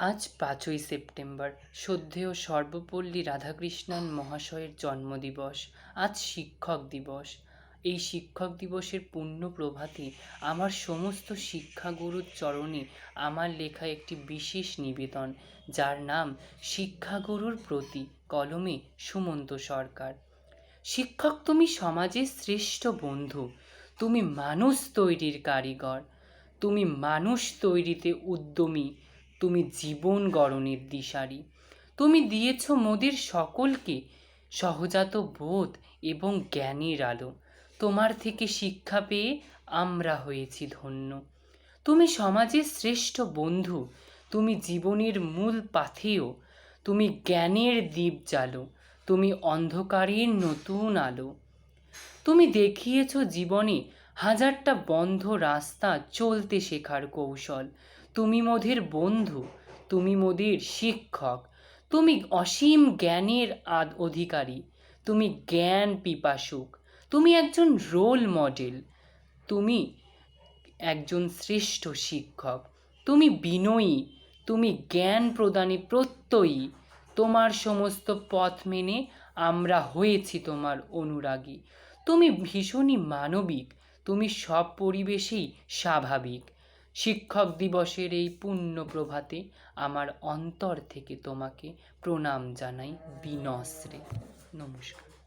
আজ পাঁচই সেপ্টেম্বর শ্রদ্ধেয় সর্বপল্লী রাধাকৃষ্ণন মহাশয়ের জন্মদিবস। আজ শিক্ষক দিবস। এই শিক্ষক দিবসের পূর্ণ প্রভাতে আমার সমস্ত শিক্ষাগুরুর চরণে আমার লেখা একটি বিশেষ নিবেদন, যার নাম শিক্ষাগুরুর প্রতি কলমে সুমন্ত সরকার। শিক্ষক, তুমি সমাজের শ্রেষ্ঠ বন্ধু। তুমি মানুষ তৈরির কারিগর। তুমি মানুষ তৈরিতে উদ্যমী। তুমি জীবন গড়নের দিশারি। তুমি দিয়েছ মোদের সকলকে সহজাত বোধ এবং জ্ঞানের আলো। তোমার থেকে শিক্ষা পেয়ে আমরা হয়েছি ধন্য। তুমি সমাজের শ্রেষ্ঠ বন্ধু। তুমি জীবনের মূল পাথেয়। তুমি জ্ঞানের দ্বীপ জ্বালো তুমি অন্ধকারের নতুন আলো। তুমি দেখিয়েছ জীবনে হাজারটা বন্ধ রাস্তা চলতে শেখার কৌশল। তুমি মোদের বন্ধু, তুমি মোদের শিক্ষক, তুমি অসীম জ্ঞানের আদ অধিকারী, তুমি জ্ঞান পিপাসুক, তুমি একজন রোল মডেল, তুমি একজন শ্রেষ্ঠ শিক্ষক, তুমি বিনয়ী, তুমি জ্ঞান প্রদানে প্রত্যয়ী, তোমার সমস্ত পথ মেনে আমরা হয়েছি তোমার অনুরাগী। তুমি ভীষণই মানবিক তুমি সব পরিবেশেই স্বাভাবিক। শিক্ষক দিবসের এই পুণ্য প্রভাতে আমার অন্তর থেকে তোমাকে প্রণাম জানাই বিনশ্রে। নমস্কার।